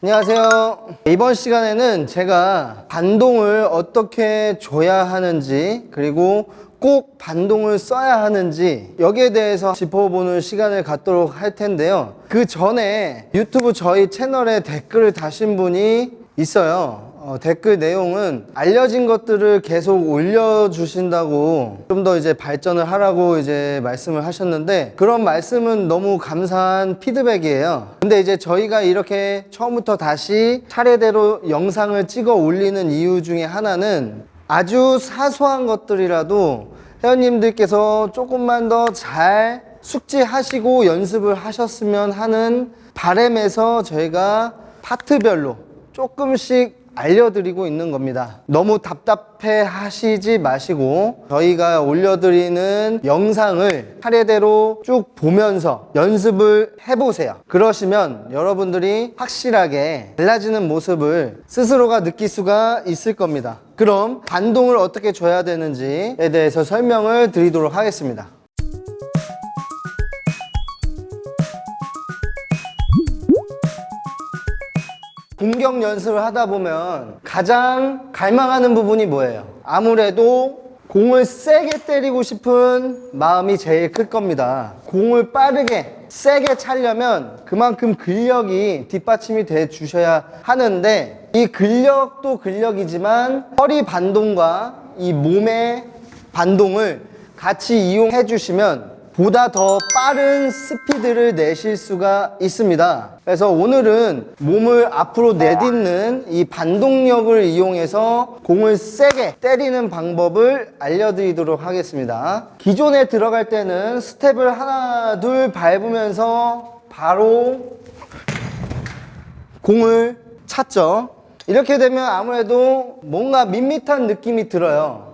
안녕하세요. 이번 시간에는 제가 반동을 어떻게 줘야 하는지, 그리고 꼭 반동을 써야 하는지, 여기에 대해서 짚어보는 시간을 갖도록 할 텐데요. 그 전에 유튜브 저희 채널에 댓글을 다신 분이 있어요. 어, 댓글 내용은 알려진 것들을 계속 올려주신다고 좀 더 이제 발전을 하라고 이제 말씀을 하셨는데 그런 말씀은 너무 감사한 피드백이에요. 근데 이제 저희가 이렇게 처음부터 다시 차례대로 영상을 찍어 올리는 이유 중에 하나는 아주 사소한 것들이라도 회원님들께서 조금만 더 잘 숙지하시고 연습을 하셨으면 하는 바램에서 저희가 파트별로 조금씩 알려드리고 있는 겁니다. 너무 답답해 하시지 마시고 저희가 올려드리는 영상을 차례대로 쭉 보면서 연습을 해보세요. 그러시면 여러분들이 확실하게 달라지는 모습을 스스로가 느낄 수가 있을 겁니다. 그럼 반동을 어떻게 줘야 되는지에 대해서 설명을 드리도록 하겠습니다. 공격 연습을 하다 보면 가장 갈망하는 부분이 뭐예요? 아무래도 공을 세게 때리고 싶은 마음이 제일 클 겁니다. 공을 빠르게 세게 차려면 그만큼 근력이 뒷받침이 돼 주셔야 하는데 이 근력도 근력이지만 허리 반동과 이 몸의 반동을 같이 이용해 주시면 보다 더 빠른 스피드를 내실 수가 있습니다. 그래서 오늘은 몸을 앞으로 내딛는 이 반동력을 이용해서 공을 세게 때리는 방법을 알려드리도록 하겠습니다. 기존에 들어갈 때는 스텝을 하나, 둘 밟으면서 바로 공을 찼죠. 이렇게 되면 아무래도 뭔가 밋밋한 느낌이 들어요.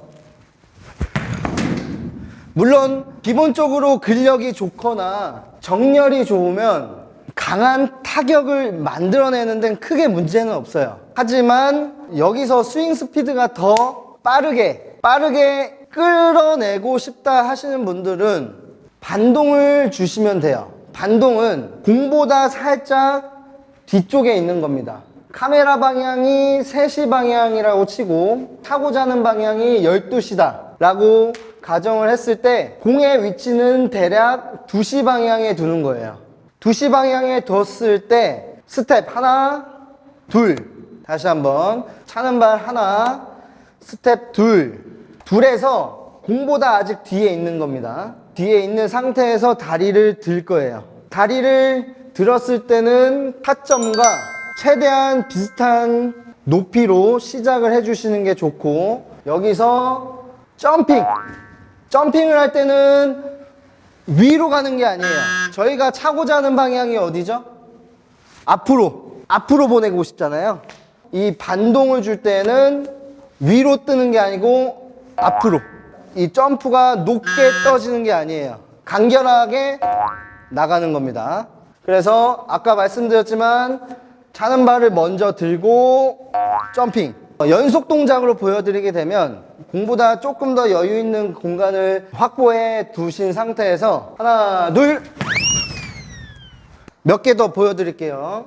물론 기본적으로 근력이 좋거나 정렬이 좋으면 강한 타격을 만들어내는 데는 크게 문제는 없어요. 하지만 여기서 스윙 스피드가 더 빠르게 빠르게 끌어내고 싶다 하시는 분들은 반동을 주시면 돼요. 반동은 공보다 살짝 뒤쪽에 있는 겁니다. 카메라 방향이 3시 방향이라고 치고 타고 자는 방향이 12시다 라고 가정을 했을 때 공의 위치는 대략 2시 방향에 두는 거예요. 2시 방향에 뒀을 때 스텝 하나 둘. 다시 한번 차는 발 하나 스텝 둘. 둘에서 공보다 아직 뒤에 있는 겁니다. 뒤에 있는 상태에서 다리를 들 거예요. 다리를 들었을 때는 타점과 최대한 비슷한 높이로 시작을 해주시는 게 좋고 여기서 점핑 점핑을 할 때는 위로 가는 게 아니에요. 저희가 차고자 하는 방향이 어디죠? 앞으로 앞으로 보내고 싶잖아요. 이 반동을 줄 때는 위로 뜨는 게 아니고 앞으로. 이 점프가 높게 떠지는 게 아니에요. 간결하게 나가는 겁니다. 그래서 아까 말씀드렸지만 차는 발을 먼저 들고 점핑. 어, 연속 동작으로 보여드리게 되면 공보다 조금 더 여유 있는 공간을 확보해 두신 상태에서 하나 둘 몇 개 더 보여드릴게요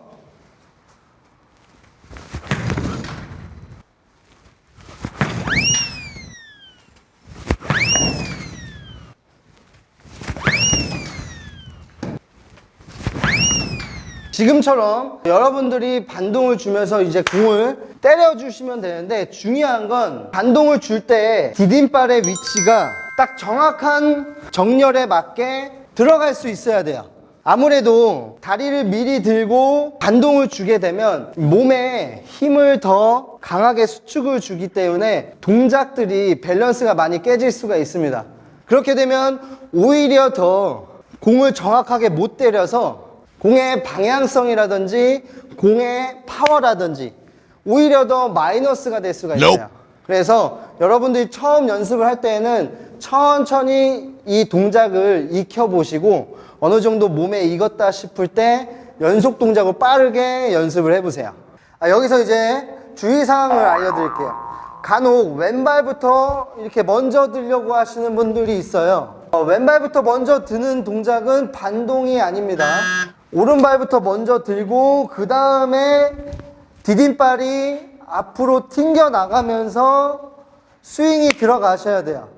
지금처럼 여러분들이 반동을 주면서 이제 공을 때려주시면 되는데 중요한 건 반동을 줄 때 디딤발의 위치가 딱 정확한 정렬에 맞게 들어갈 수 있어야 돼요. 아무래도 다리를 미리 들고 반동을 주게 되면 몸에 힘을 더 강하게 수축을 주기 때문에 동작들이 밸런스가 많이 깨질 수가 있습니다. 그렇게 되면 오히려 더 공을 정확하게 못 때려서 공의 방향성이라든지 공의 파워라든지 오히려 더 마이너스가 될 수가 있어요. 그래서 여러분들이 처음 연습을 할 때에는 천천히 이 동작을 익혀보시고 어느 정도 몸에 익었다 싶을 때 연속 동작을 빠르게 연습을 해보세요. 아, 여기서 이제 주의사항을 알려드릴게요. 간혹 왼발부터 이렇게 먼저 들려고 하시는 분들이 있어요. 어, 왼발부터 먼저 드는 동작은 반동이 아닙니다. 오른발부터 먼저 들고 그 다음에 디딤발이 앞으로 튕겨 나가면서 스윙이 들어가셔야 돼요.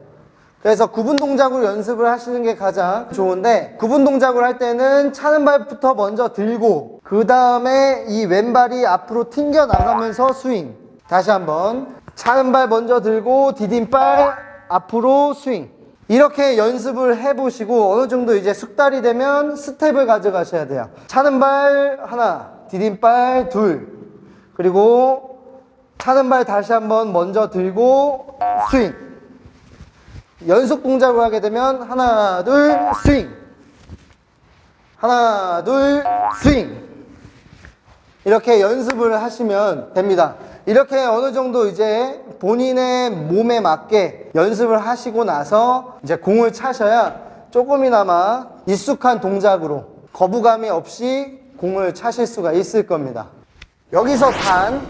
그래서 구분 동작으로 연습을 하시는 게 가장 좋은데 구분 동작을 할 때는 차는 발부터 먼저 들고 그 다음에 이 왼발이 앞으로 튕겨 나가면서 스윙 다시 한번 차는 발 먼저 들고 디딤발 앞으로 스윙 이렇게 연습을 해보시고 어느 정도 이제 숙달이 되면 스텝을 가져가셔야 돼요. 차는 발 하나 디딤발 둘. 그리고 차는 발 다시 한번 먼저 들고 스윙. 연속 동작을 하게 되면 하나 둘 스윙. 하나 둘 스윙. 이렇게 연습을 하시면 됩니다 이렇게 어느 정도 이제 본인의 몸에 맞게 연습을 하시고 나서 이제 공을 차셔야 조금이나마 익숙한 동작으로 거부감이 없이 공을 차실 수가 있을 겁니다 여기서 단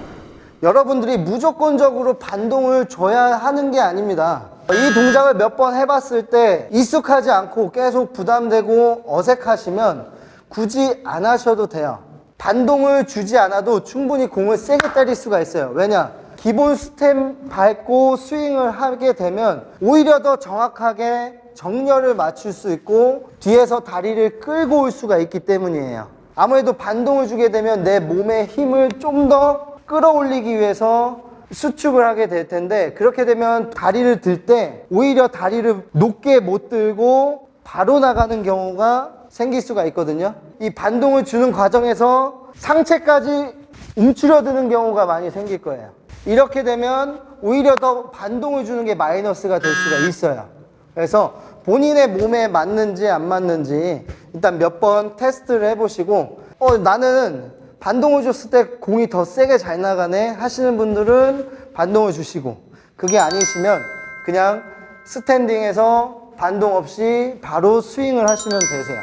여러분들이 무조건적으로 반동을 줘야 하는 게 아닙니다. 이 동작을 몇 번 해봤을 때 익숙하지 않고 계속 부담되고 어색하시면 굳이 안 하셔도 돼요. 반동을 주지 않아도 충분히 공을 세게 때릴 수가 있어요. 왜냐? 기본 스템 밟고 스윙을 하게 되면 오히려 더 정확하게 정렬을 맞출 수 있고 뒤에서 다리를 끌고 올 수가 있기 때문이에요. 아무래도 반동을 주게 되면 내 몸의 힘을 좀 더 끌어올리기 위해서 수축을 하게 될 텐데 그렇게 되면 다리를 들 때 오히려 다리를 높게 못 들고 바로 나가는 경우가 생길 수가 있거든요. 이 반동을 주는 과정에서 상체까지 움츠려드는 경우가 많이 생길 거예요. 이렇게 되면 오히려 더 반동을 주는 게 마이너스가 될 수가 있어요. 그래서 본인의 몸에 맞는지 안 맞는지 일단 몇 번 테스트를 해보시고 어 나는 반동을 줬을 때 공이 더 세게 잘 나가네 하시는 분들은 반동을 주시고 그게 아니시면 그냥 스탠딩에서 반동 없이 바로 스윙을 하시면 되세요.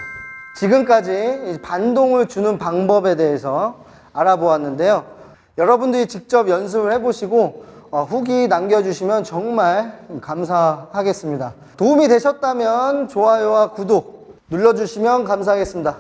지금까지 이 반동을 주는 방법에 대해서 알아보았는데요. 여러분들이 직접 연습을 해보시고 어, 후기 남겨주시면 정말 감사하겠습니다. 도움이 되셨다면 좋아요와 구독 눌러주시면 감사하겠습니다.